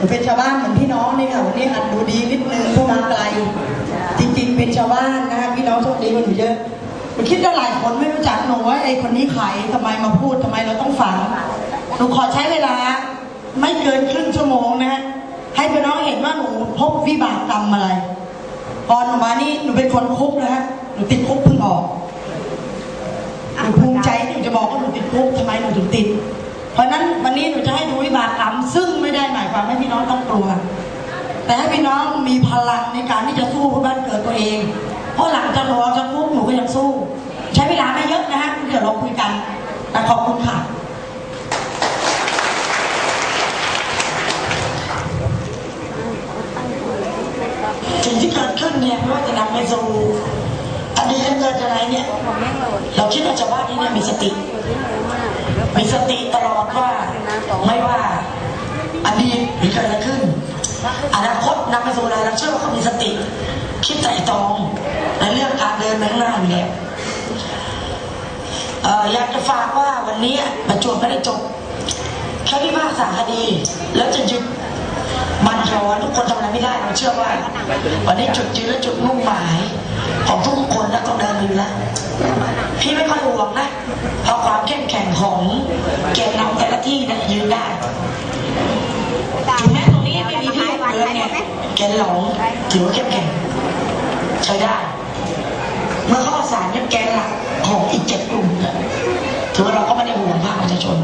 นูเป็นชาวบ้านเหมือนพี่น้องนี่ค่ะวันนี้หัดดูดีนิดนึงเพราะมาไกล จริงๆ เป็นชาวบ้านนะคะพี่น้องโชคดีกว่าหนูเยอะหนูคิดว่าหลายคนไม่รู้จักหนูว่าไอ้คนนี้ใครทำไมมาพูดทำไมเราต้องฟังหนูขอใช้เวลา ไม่เกินครึ่งชั่วโมงนะฮะให้พี่น้องเห็นว่าหนูพบวิบากกรรมอะไรพอหนูมานี่หนูเป็นคนคุกนะฮะหนูติดคุกเพิ่งออกหนูภูมิใจที่หนูจะบอกว่าหนูติดคุกทำไมหนูถึงติด ราะนั้นวันนี้หนูจะให้ดูวิบากกรรมซึ่งไม่ได้หมายความให้พี่น้องต้องกลัว แต่ให้พี่น้องมีพลังในการที่จะสู้เพื่อบ้านเกิดตัวเอง เพราะหลังจากหนูอจากคุกหนูก็ยังสู้ ใช้เวลาไม่เยอะนะฮะเดี๋ยวเราคุยกันแต่ขอบคุณค่ะสิ่งที่เกิดขึ้นเนี่ยไม่ว่าจะนำไปสู่อดีตเกิดอะไรเนี่ย เราคิดว่าชาวบ้านที่เนี่ยมีสติ มีสติตลอดว่าไม่ว่าอดีตหรือเกิดอะไรขึ้น อนาคตนำไปสู่อะไรเราเชื่อว่าเขามีสติ คิดไตร่ตรองในเรื่องการเดินไปข้างหน้าอยู่แล้วเอ่ออยากจะฝากว่าวันนี้ประจวบไม่ได้จบแค่พิพากษาคดี แล้วจะยึดมันรอนทุกคนทำอะไรไม่ได้เราเชื่อว่า วันนี้จุดยืนและจุดมุ่งหมาย ของทุกคนแล้วก็เดินอยู่แล้วพี่ไม่ค่อยห่วงนะเพราะความเข้มแข็งของแกนนำแต่ละที่เนได้ถึงแม้ตรงนี้ไม่มีพี่เรือเนี่ยแกนหลงถือว่าเข้มแข็งใช้ได้ เมื่อขาประสานกับแกนหลักของอีกเจ็ดกลุ่มเนี่ยถือว่าเราก็ไม่ได้ห่วงภาคประชาชน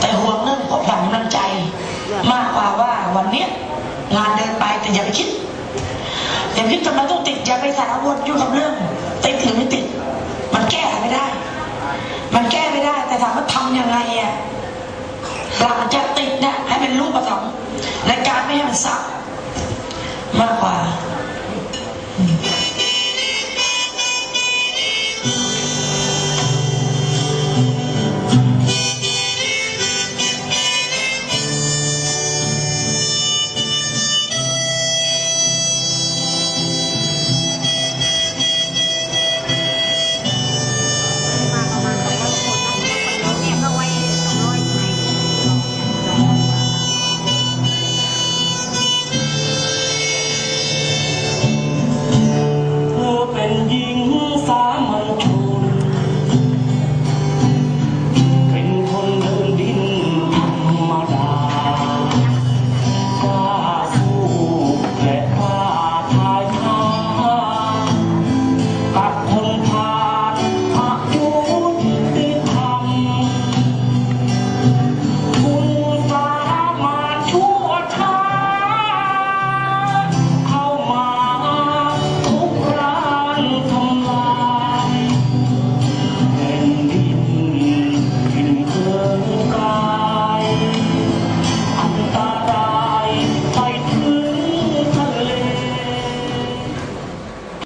แต่ห่วงเรื่องความหวังน้ำใจ มากกว่าว่าวันนี้งานเดินไปแต่อย่าไปคิดอย่าคิดทำไมต้องติดอย่าไปสารวนอยู่กับเรื่องติดหรือไม่ติด มันแก้ไม่ได้ มันแก้ไม่ได้ แต่ถามว่าทำยังไงอะหลังจากติดเนี่ย ให้เป็นรูปธรรมในการไม่ให้มันซักมากกว่า